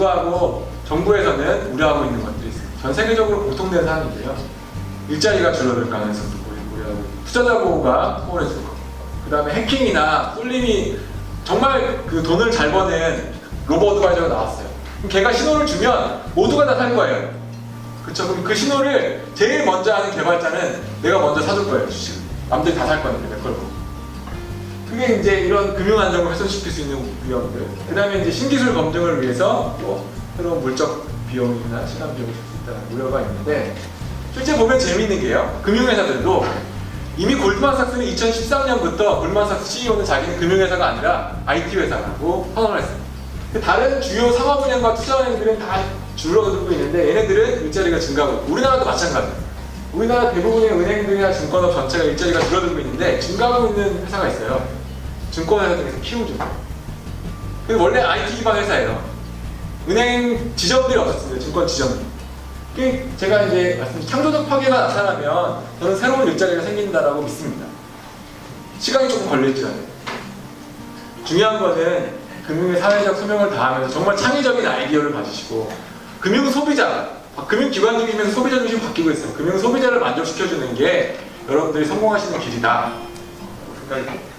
불구하고 정부에서는 우려하고 있는 것들이 있어요. 전 세계적으로 공통된 사안인데요. 일자리가 줄어들 가능성도 고려하고 투자자 보호가 소홀해지고 그 다음에 해킹이나 꿀림이 정말 그 돈을 잘 버는 로봇 어드바이저가 나왔어요. 그럼 걔가 신호를 주면 모두가 다 살 거예요. 그렇죠. 그럼 그 신호를 제일 먼저 하는 개발자는 내가 먼저 사줄 거예요. 주식. 남들이 다 살 거니까 내 걸고. 그게 이제 이런 금융 안정을 훼손시킬 수 있는 위험들. 그 다음에 이제 신기술 검증을 위해서 또 새로운 물적 비용이나 시간 비용이 들수 있다는 우려가 있는데 실제 보면 재미있는 게요. 금융회사들도 이미 골드만삭스는 2013년부터 골드만삭스 CEO는 자기는 금융회사가 아니라 IT 회사라고 선언을. 그 다른 주요 상업은행과 투자 은행들은 다 줄어들고 있는데 얘네들은 일자리가 증가하고 있고 우리나라도 마찬가지예요. 우리나라 대부분의 은행들이나 증권업 전체가 일자리가 줄어들고 있는데 증가하고 있는 회사가 있어요. 증권회사 중에서 키우죠. 그 원래 IT 기반 회사예요. 은행 지점들이 없었습니다. 증권 지점. 그 제가 이제 말씀 창조적 파괴가 나타나면 저는 새로운 일자리가 생긴다라고 믿습니다. 시간이 조금 걸릴지라도. 중요한 거는 금융의 사회적 소명을 다하면서 정말 창의적인 아이디어를 가지시고 금융 소비자, 금융 기관 중이면 소비자 중심 바뀌고 있어요. 금융 소비자를 만족시켜주는 게 여러분들이 성공하시는 길이다. 듭니다.